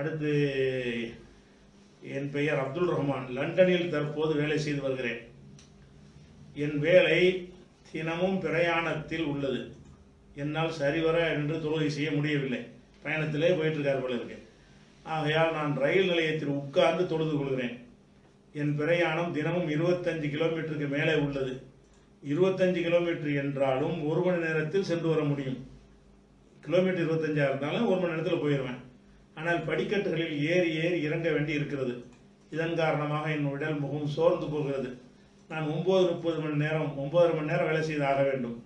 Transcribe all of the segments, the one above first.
அடுத்து என் பெயர் அப்துல் ரஹ்மான். லண்டனில் தற்போது வேலை செய்து வருகிறேன். என் வேலை தினமும் பிரயாணத்தில் உள்ளது. என்னால் சரிவர என்று தொழுகை செய்ய முடியவில்லை. பயணத்திலே போயிட்டு இருக்கார் போல இருக்கு. ஆகையால் நான் ரயில் நிலையத்தில் உட்கார்ந்து தொழுது கொள்கிறேன். என் பிரயாணம் தினமும் இருபத்தஞ்சு கிலோமீட்டருக்கு மேலே உள்ளது. இருபத்தஞ்சு கிலோமீட்டர் என்றாலும் ஒரு மணி நேரத்தில் சென்று வர முடியும். கிலோமீட்டர் இருபத்தஞ்சாக இருந்தாலும் ஒரு மணி நேரத்தில் போயிடுவேன் ஆனால் படிக்கட்டுகளில் ஏறி ஏறி இறங்க வேண்டி இருக்கிறது. இதன் காரணமாக என் உடல் முகம் சோர்ந்து போகிறது. நான் ஒம்பது முப்பது மணி நேரம் ஒம்பது மணி நேரம் வேலை செய்து ஆக வேண்டும்.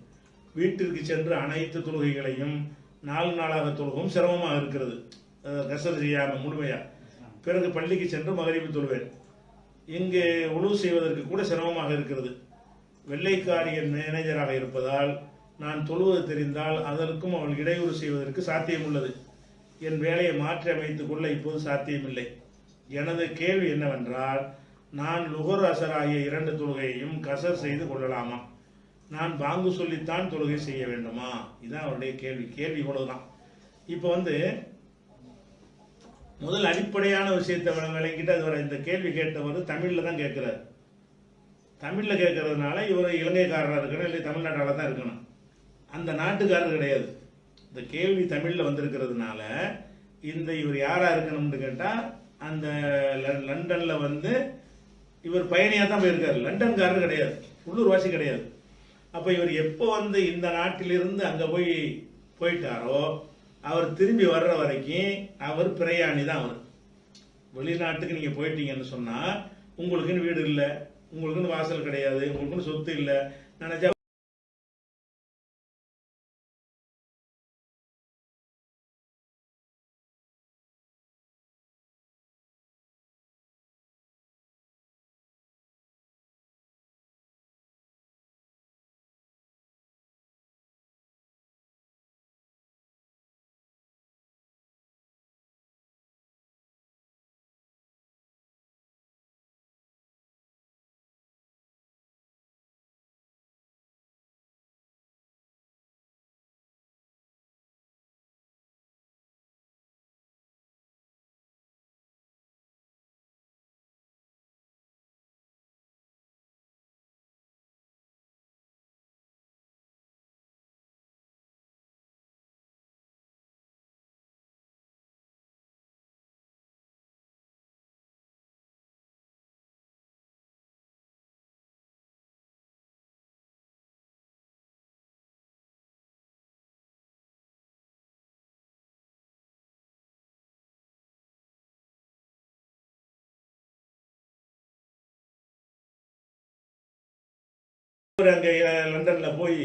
வீட்டிற்கு சென்று அனைத்து தொழுகைகளையும் நாலு நாளாக தொழுகவும் சிரமமாக இருக்கிறது. கசர் செய்யாமல் முழுமையா. பிறகு பள்ளிக்கு சென்று மகரிப்பு தொழுவேன். இங்கே உழவு செய்வதற்கு கூட சிரமமாக இருக்கிறது. வெள்ளைக்காரியன் மேனேஜராக இருப்பதால் நான் தொழுவது தெரிந்தால் அதற்கும் அவள் இடையூறு செய்வதற்கு சாத்தியம் உள்ளது என் வேலையை மாற்றி அமைத்துக் கொள்ள இப்போது சாத்தியமில்லை. எனது கேள்வி என்னவென்றால் நான் லுகர் அசர் ஆகிய இரண்டு தொழுகையையும் கசர் செய்து கொள்ளலாமா? நான் பாங்கு சொல்லித்தான் தொழுகை செய்ய வேண்டுமா? இதுதான் அவருடைய கேள்வி. கேள்வி இவ்வளவுதான். இப்போ வந்து முதல் அடிப்படையான விஷயத்தை விளங்கிட்டு அதுவரை இந்த கேள்வி கேட்டவர் தமிழில் தான் கேட்குறாரு. தமிழில் கேட்கறதுனால இவர் இலங்கைக்காரராக இருக்கணும் இல்லை தமிழ்நாட்டால் தான் இருக்கணும். அந்த நாட்டுக்காரர் கிடையாது. இந்த கேள்வி தமிழில் வந்திருக்கிறதுனால இந்த இவர் யாராக இருக்கணும்னு கேட்டால் அந்த லண்டனில் வந்து இவர் பயணியாக தான் போயிருக்காரு. லண்டன்காரர் கிடையாது. உள்ளூர்வாசி கிடையாது. அப்போ இவர் எப்போ வந்து இந்த நாட்டிலிருந்து அங்கே போய் போயிட்டாரோ அவர் திரும்பி வர்ற வரைக்கும் அவர் பிரயாணி தான் அவர். வெளிநாட்டுக்கு நீங்கள் போயிட்டீங்கன்னு சொன்னால் உங்களுக்குன்னு வீடு இல்லை உங்களுக்குன்னு வாசல் கிடையாது உங்களுக்குன்னு சொத்து இல்லை. நினச்சா அங்கே லண்டனில் போய்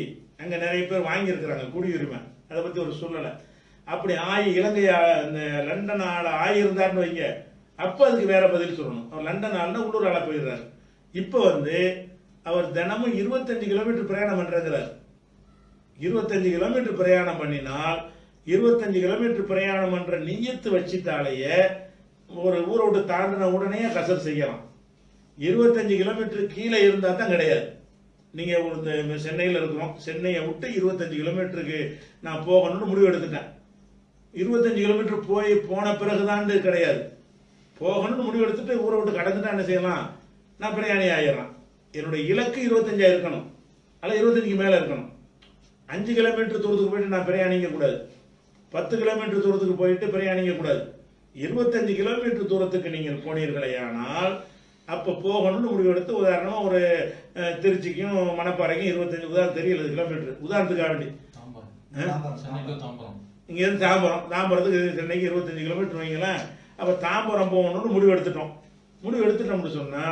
அங்கே நிறைய பேர் வாங்கியிருக்கிறாங்க குடியுரிமை. அதை பற்றி ஒரு சூழ்நிலை அப்படி ஆயி இலங்கை இந்த லண்டன் ஆள் ஆயிருந்தாருன்னு வைங்க. அப்போ அதுக்கு வேற பதில் சொல்லணும். அவர் லண்டன் ஆள்னா உள்ளூர் ஆளாக போயிடுறாரு. இப்போ வந்து அவர் தினமும் இருபத்தஞ்சு கிலோமீட்டர் பிரயாணம் பண்றாங்கிறார் இருபத்தஞ்சு கிலோமீட்டர் பிரயாணம் பண்ணினால் இருபத்தஞ்சு கிலோமீட்டர் பிரயாணம் பண்ணுற நீயத்து வச்சுட்டாலேயே ஒரு ஊரை விட்டு தாண்டின உடனே கசர் செய்யலாம். இருபத்தஞ்சு கிலோமீட்டர் கீழே இருந்தால் தான் கிடையாது. நீங்கள் ஒரு இந்த சென்னையில் இருக்கிறோம். சென்னையை விட்டு இருபத்தஞ்சு கிலோமீட்டருக்கு நான் போகணும்னு முடிவு எடுத்துட்டேன். இருபத்தஞ்சு கிலோமீட்டர் போய் போன பிறகுதான் கிடையாது. போகணும்னு முடிவு எடுத்துட்டு ஊரை விட்டு கடந்துட்டா என்ன செய்யலாம்? நான் பிரயாணி ஆயிடுறேன். என்னுடைய இலக்கு இருபத்தஞ்சா இருக்கணும். அல்ல இருபத்தஞ்சுக்கு மேலே இருக்கணும். அஞ்சு கிலோமீட்டர் தூரத்துக்கு போயிட்டு நான் பிரயாணிக்க கூடாது. பத்து கிலோமீட்டர் தூரத்துக்கு போயிட்டு பிரயாணிக்க கூடாது. இருபத்தஞ்சு கிலோமீட்டர் தூரத்துக்கு நீங்கள் போனீர்களேயானால் அப்போ போகணும்னு முடிவு எடுத்து உதாரணமா ஒரு திருச்சிக்கும் மணப்பாறைக்கும் இருபத்தஞ்சு உதாரணம் தெரியல கிலோமீட்டர். உதாரணத்துக்காக வேண்டி டு தாம்பரம் தாம்பரத்துக்கு சென்னைக்கு இருபத்தஞ்சு கிலோமீட்டர் வைங்களேன். அப்ப தாம்பரம் போகணும்னு முடிவு எடுத்துட்டோம். முடிவு எடுத்துட்டோம்னு சொன்னா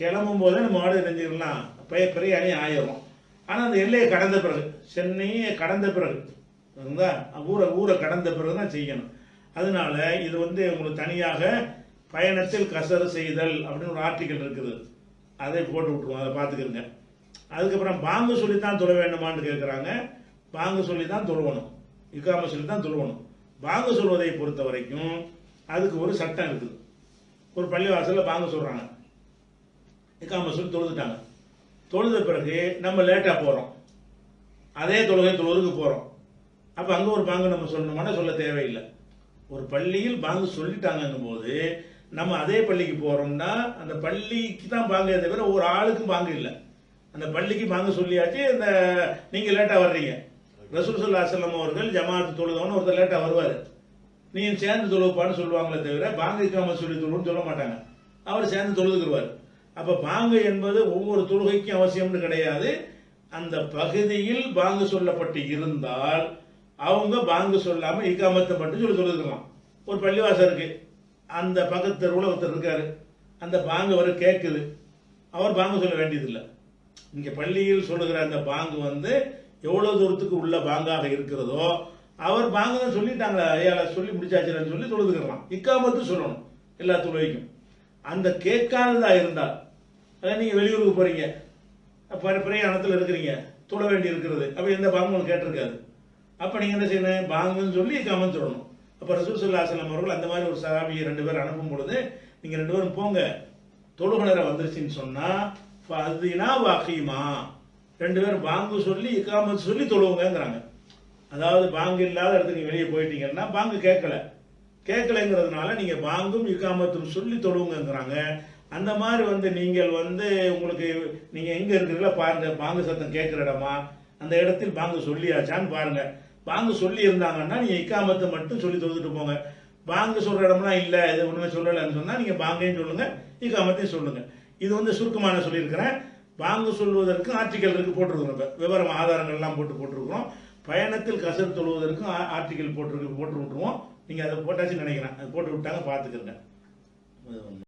கிளம்பும் போதே நம்ம ஆடு செஞ்சுக்கலாம் பெரிய பெரிய அணி ஆயிரும். ஆனா அந்த எல்லையை கடந்த பிறகு சென்னையை கடந்த பிறகு இருந்தா ஊரை ஊரை கடந்த பிறகு தான் செய்யணும். அதனால இது வந்து உங்களுக்கு தனியாக பயணத்தில் கசரு செய்தல் அப்படின்னு ஒரு ஆர்டிக்கல் இருக்குது. அதை போட்டு விட்டுருவோம் அதை பார்த்துக்கிறங்க அதுக்கப்புறம் பாங்கு சொல்லி தான் தொழ வேண்டுமான்னு கேட்குறாங்க பாங்கு சொல்லி தான் தொழுவணும். இக்காம சொல்லி தான் தொழுவணும். பாங்கு சொல்வதை பொறுத்த வரைக்கும் அதுக்கு ஒரு சட்டம் இருக்குது. ஒரு பள்ளிவாசலில் பாங்கு சொல்கிறாங்க இக்காம சொல்லி தொழுதுட்டாங்க. தொழுத பிறகு நம்ம லேட்டாக போகிறோம் அதே தொழுகை தொழுவதுக்கு போகிறோம் அப்போ அங்கே ஒரு பாங்கு நம்ம சொல்லணுமானா சொல்ல தேவையில்லை. ஒரு பள்ளியில் பாங்கு சொல்லிட்டாங்கன்னும் போது நம்ம அதே பள்ளிக்கு போகிறோம்னா அந்த பள்ளிக்கு தான் பாங்க தவிர ஒரு ஆளுக்கும் பாங்கு இல்லை. அந்த பள்ளிக்கு பாங்கு சொல்லியாச்சு இந்த நீங்கள் லேட்டாக வர்றீங்க. ரசூல் சல்லா செல்லம் அவர்கள் ஜமாத்து தொழுதவனு ஒருத்தர் லேட்டாக வருவார். நீ சேர்ந்து தொழுவப்பான்னு சொல்லுவாங்களே தவிர பாங்கு இருக்காமல் சொல்லி தொழுன்னு சொல்ல மாட்டாங்க. அவர் சேர்ந்து தொழுதுக்குருவார். அப்போ பாங்கு என்பது ஒவ்வொரு தொழுகைக்கும் அவசியம்னு கிடையாது. அந்த பகுதியில் பாங்கு சொல்லப்பட்டு இருந்தால் அவங்க பாங்கு சொல்லாமல் இக்காமத்தை மட்டும் சொல்லி சொல்லிருக்கலாம் ஒரு பள்ளிவாசம் இருக்குது அந்த பக்கத்து தெருவுல ஒருத்தர் இருக்காரு. அந்த பாங்கு வர கேட்குது அவர் பாங்கு சொல்ல வேண்டியதில்லை. இங்கே பள்ளியில் சொல்லுகிற அந்த பாங்கு வந்து எவ்வளோ தூரத்துக்கு உள்ள பாங்காக இருக்கிறதோ அவர் பாங்கு தான் சொல்லிட்டாங்களே ஐயா சொல்லி முடிச்சாச்சுன்னு சொல்லி தொழுதுக்கலாம் இக்காமத்து சொல்லணும் எல்லா தொழுகைக்கும் அந்த கேட்காததா இருந்தால் அதான் நீங்கள் வெளியூருக்கு போகிறீங்க அப்ப பிரயாணத்தில் இருக்கிறீங்க. தொழ வேண்டி இருக்கிறது. அப்போ எந்த பாங்கு கேட்டிருக்காது. அப்போ நீங்கள் என்ன செய்யணும்? பாங்குன்னு சொல்லி இக்காமன்னு சொல்லணும். அப்போ ரசூல் அவர்கள் அந்த மாதிரி ஒரு சஹாபியை ரெண்டு பேர் அனுப்பும் பொழுது நீங்கள் ரெண்டு பேரும் போங்க தொழுக நேரம் வந்துருச்சுன்னு சொன்னால் ஃபதினா வாக்கிமா ரெண்டு பேரும் பாங்கு சொல்லி இக்காமத்து சொல்லி தொழுவுங்கங்கிறாங்க. அதாவது பாங்கு இல்லாத இடத்துக்கு வெளியே போயிட்டீங்கன்னா பாங்கு கேட்கல. கேட்கலைங்கிறதுனால நீங்கள் பாங்கும் இக்காமத்தும் சொல்லி தொழுவுங்கங்கிறாங்க. அந்த மாதிரி வந்து நீங்கள் வந்து உங்களுக்கு நீங்கள் எங்கே இருக்கிறீங்களோ பாருங்கள் பாங்கு சத்தம் கேட்குற இடமா? அந்த இடத்தில் பாங்கு சொல்லியாச்சான்னு பாருங்கள் வாங்க சொல்லி இருந்தாங்கன்னா நீங்க இக்காமத்தை மட்டும் சொல்லி தொழுதுட்டு போங்க. வாங்க சொல்ற இடம்லாம் இல்லை இது ஒண்ணுமே சொல்லலைன்னு சொன்னா நீங்க வாங்கையும் சொல்லுங்க இக்காமத்தையும் சொல்லுங்க. இது வந்து சுருக்கமான சொல்லியிருக்கிறேன். வாங்க சொல்வதற்கு ஆர்டிக்கல் இருக்கு போட்டிருக்கிறோம் இப்ப. விவரம் ஆதாரங்கள்லாம் போட்டு போட்டிருக்கிறோம். பயணத்தில் கசர் தொழுவதற்கும் ஆர்டிக்கல் போட்டிருக்கு போட்டு விட்டுருவோம் நீங்க அதை போட்டாச்சுன்னு நினைக்கிறேன். அது போட்டு விட்டாங்க பார்த்துக்கிறங்க